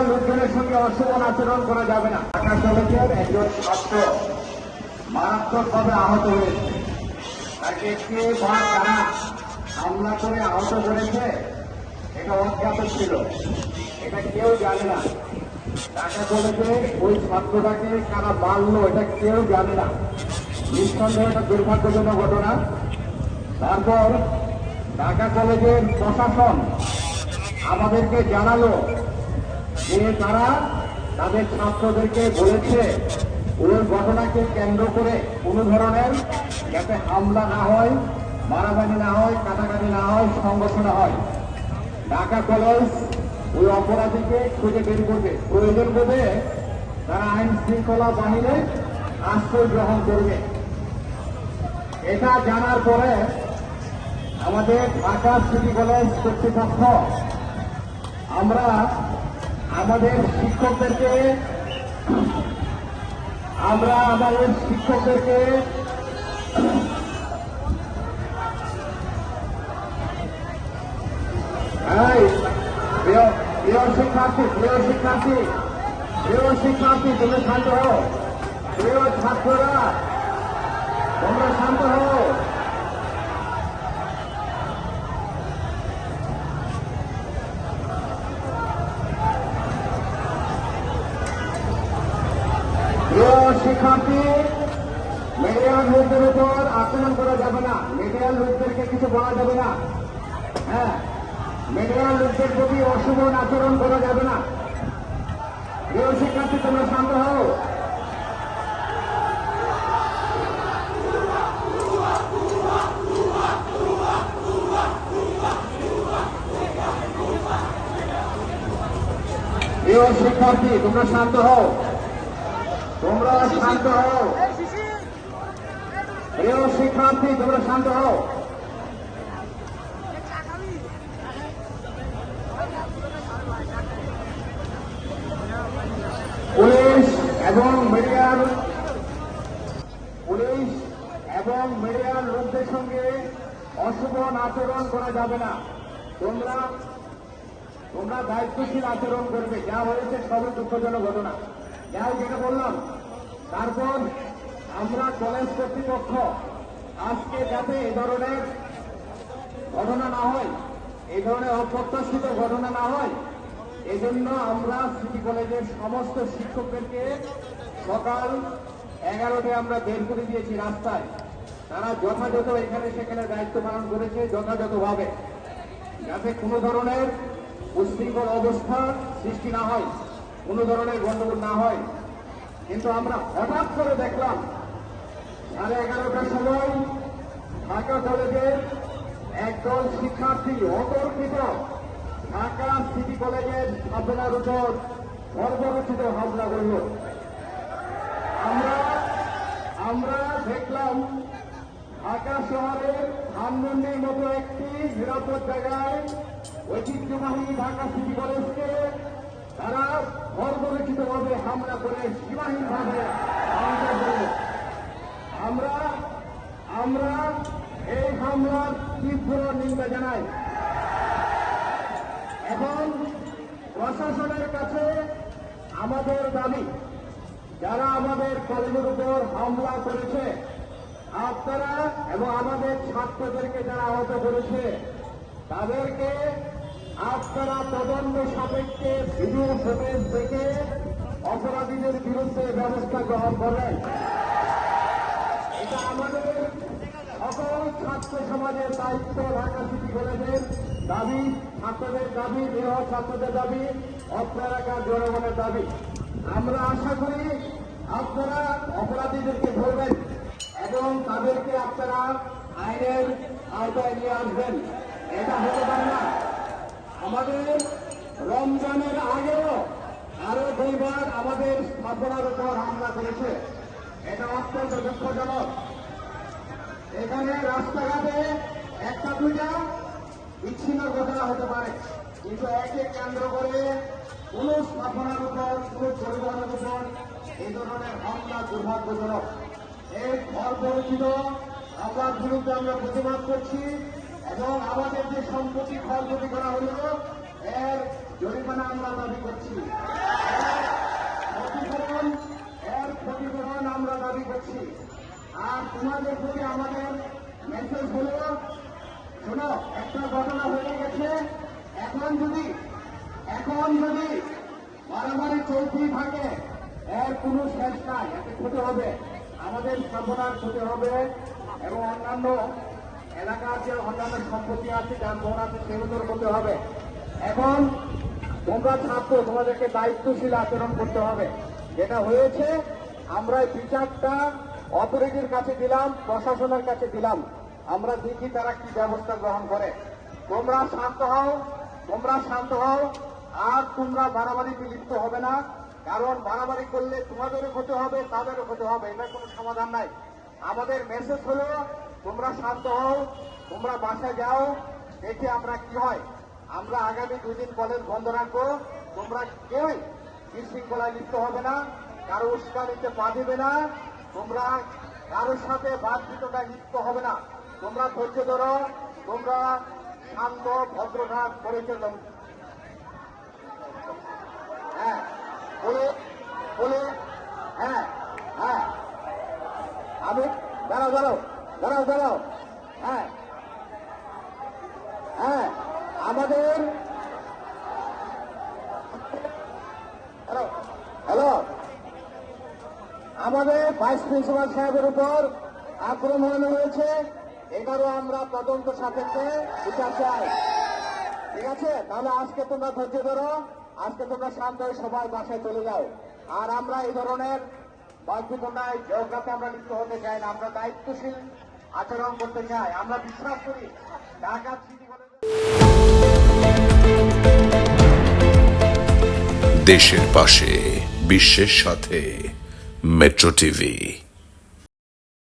Medical লোকজনের সঙ্গে অশোভন আচরণ করা যাবে না। ঢাকা কলেজের একজন ছাত্র। মারাত্মকভাবে আহত হয়েছে। তাকে কে বা কারা হামলা করে আহত করেছে, এটা অজ্ঞাত ছিল। এটা কেউ জানে না। ঢাকা কলেজে ওই ছাত্রটাকে কারা মারলো, এটা কেউ জানে না। নিঃসন্দেহে একটা দুর্ভাগ্যজনক ঘটনা। তারপর ঢাকা কলেজের প্রশাসন আমাদেরকে জানালো যে তারা তাদের ছাত্রদেরকে বলেছে, ওই ঘটনাকে কেন্দ্র করে কোনো ধরনের যাতে হামলা না হয়, মারামারি না হয়, কাটাকাটি না হয়, সংঘর্ষ হয়। ঢাকা কলেজ ওই অপরাধীকে খুঁজে বের করবে। প্রয়োজন বোধে তারা আইন শৃঙ্খলা বাহিনী আশ্রয় গ্রহণ করবে। এটা জানার পরে আমাদের ঢাকা সিটি কলেজ কর্তৃপক্ষ, আমরা আমাদের শিক্ষকদেরকে, আমরা আমাদের শিক্ষকদেরকে শিক্ষার্থী, প্রিয় প্রিয় তুমি শান্ত হও। প্রিয় ছাত্ররা, তোমরা শান্ত হও প্রিয় শিক্ষার্থী মিডিয়ার লোকদের উপর আক্রমণ করা যাবে না। মিডিয়ার লোকদেরকে কিছু বলা যাবে না। হ্যাঁ মিডিয়ার লোকদের প্রতি অশুভ আচরণ করা যাবে না। প্রিয় শিক্ষার্থী, তোমরা শান্ত হও। প্রিয় শিক্ষার্থী, তোমরা শান্ত হও। তোমরা শান্ত হও। প্রিয় শিক্ষার্থী তোমরা শান্ত হও। পুলিশ এবং মিডিয়ার পুলিশ এবং মিডিয়ার লোকদের সঙ্গে অশুভ আচরণ করা যাবে না। তোমরা তোমরা দায়িত্বশীল আচরণ করবে। যা হয়েছে সবই দুঃখজনক ঘটনা। যাই যেটা বললাম তারপর আমরা কলেজ কর্তৃপক্ষ আজকে যাতে এ ধরনের ঘটনা না হয় এই ধরনের অপ্রত্যাশিত ঘটনা না হয়, এজন্য আমরা সিটি কলেজের সমস্ত শিক্ষকদেরকে সকাল এগারোটায় আমরা বের করে দিয়েছি রাস্তায়। তারা যথাযথ এখানে সেখানে দায়িত্ব পালন করেছে যথাযথভাবে, যাতে কোনো ধরনের উশৃঙ্খল অবস্থা সৃষ্টি না হয়, কোনো ধরনের গণ্ডগোল না হয়। কিন্তু আমরা হঠাৎ করে দেখলাম সাড়ে এগারোটার সময় ঢাকা কলেজের একদল শিক্ষার্থী অতর্কিত ঢাকা সিটি কলেজের ছাত্রদের উপর সর্বরচিত হামলা করল। আমরা আমরা দেখলাম ঢাকা শহরের ধানমন্ডির মতো একটি নিরাপদ জায়গায় ঐতিহ্যবাহী ঢাকা সিটি কলেজকে তারা সর্বরচিতভাবে হামলা করে সীমাহীনভাবে হামলা করল আমরা আমরা এই হামলার তীব্র নিন্দা জানাই। এখন প্রশাসনের কাছে আমাদের দাবি, যারা আমাদের কলেজের উপর হামলা করেছে, আপনারা এবং আমাদের ছাত্রদেরকে যারা আহত করেছে, তাদেরকে আপনারা তদন্ত সাপেক্ষে ভিডিও ফুটেজ দেখে অপরাধীদের বিরুদ্ধে ব্যবস্থা গ্রহণ করেন এটা আমাদের সকল ছাত্র সমাজের দায়িত্ব, ঢাকা সিটি কলেজের দাবি, ছাত্রদের দাবি গৃহ ছাত্রদের দাবি অর্থ এলাকার জনগণের দাবি। আমরা আশা করি আপনারা অপরাধীদেরকে ধরবেন এবং তাদেরকে আপনারা আইনের আওতায় নিয়ে আসবেন। এটা হতে আমাদের রমজানের আগেও আরও দুইবার আমাদের স্থাপনার উপর হামলা করেছে। এটা অত্যন্ত দুঃখজনক। এখানে রাস্তাঘাটে একটা দুইটা বিচ্ছিন্ন ঘটনা হতে পারে। কিন্তু একে কেন্দ্র করে কোন স্থাপনার উপর কোন পরিবহনের উপর এই ধরনের হামলা দুর্ভাগ্যজনক। এই অপরিচিত আপনার বিরুদ্ধে আমরা প্রতিবাদ করছি। এবং আমাদের যে সম্পত্তি ক্ষয়ক্ষতি করা হলো, এর জরিমানা আমরা দাবি করছি। ক্ষতিপূরণ, এর ক্ষতিপূরণ আমরা দাবি করছি। আর তোমাদের প্রতি আমাদের মেসেজ হলো, শোনো, একটা ঘটনা হয়ে গেছে। এখন যদি এখন যদি মারামারি চলতেই থাকে, এর কোনো শেষ নাই, এতে ক্ষতি হবে। আমাদের সর্বনাশ ক্ষতি হবে এবং অন্যান্য এলাকার যে অন্যান্য সম্পত্তি আছে যানবাহন আছে, সেগুলোর করতে হবে। এখন তোমরা ছাত্র, তোমাদেরকে দায়িত্বশীল আচরণ করতে হবে। যেটা হয়েছে, আমরা বিচারটা অথরিটির কাছে দিলাম, প্রশাসনের কাছে দিলাম। আমরা দেখি তারা কি ব্যবস্থা গ্রহণ করে। তোমরা শান্ত হও, তোমরা শান্ত হও, আর তোমরা বাড়াবাড়িতে লিপ্ত হবে না। কারণ বাড়াবাড়ি করলে তোমাদেরও ক্ষতি হবে, তাদেরও ক্ষতি হবে। এটার কোনো সমাধান নাই। আমাদের মেসেজ হলো তোমরা শান্ত হও, তোমরা বাসায় যাও, দেখি আমরা কি হয়। আমরা আগামী দুদিন কলেজ বন্ধ রাখব। তোমরা কেউই বিশৃঙ্খলায় লিপ্ত হবে না, কারও উস্কানিতে পা দেবে না, তোমরা কারোর সাথে বাদবিতটায় লিপ্ত হবে না। তোমরা ধৈর্য ধরো, তোমরা শান্ত ভদ্রতা পরিচয় হ্যাঁ বলে বলে হ্যাঁ হ্যাঁ। আমি, দাঁড়াও দাঁড়াও। দাঁড়াও দাঁড়াও। হ্যাঁ। হ্যাঁ আমাদের হ্যালো। আমাদের ভাইস প্রিন্সিপাল সাহেবের উপর আক্রমণ হয়েছে। এবারও আমরা তদন্ত সাপেক্ষে বিচার চাই। ঠিক আছে? তাহলে আজকে তোমরা ধৈর্য ধরো। আজকে তোমরা শান্ত হয়ে সবাই বাসায় চলে যাও। আর আমরা এই ধরনের বাধ্যতায় ঝগড়াতে আমরা লিপ্ত হতে চাই না। আমরা দায়িত্বশীল। আচরণ করতে চাই আমরা বিশ্বাস করি ঢাকা সিটি দেশের পাশে বিশ্বের সাথে মেট্রো টিভি।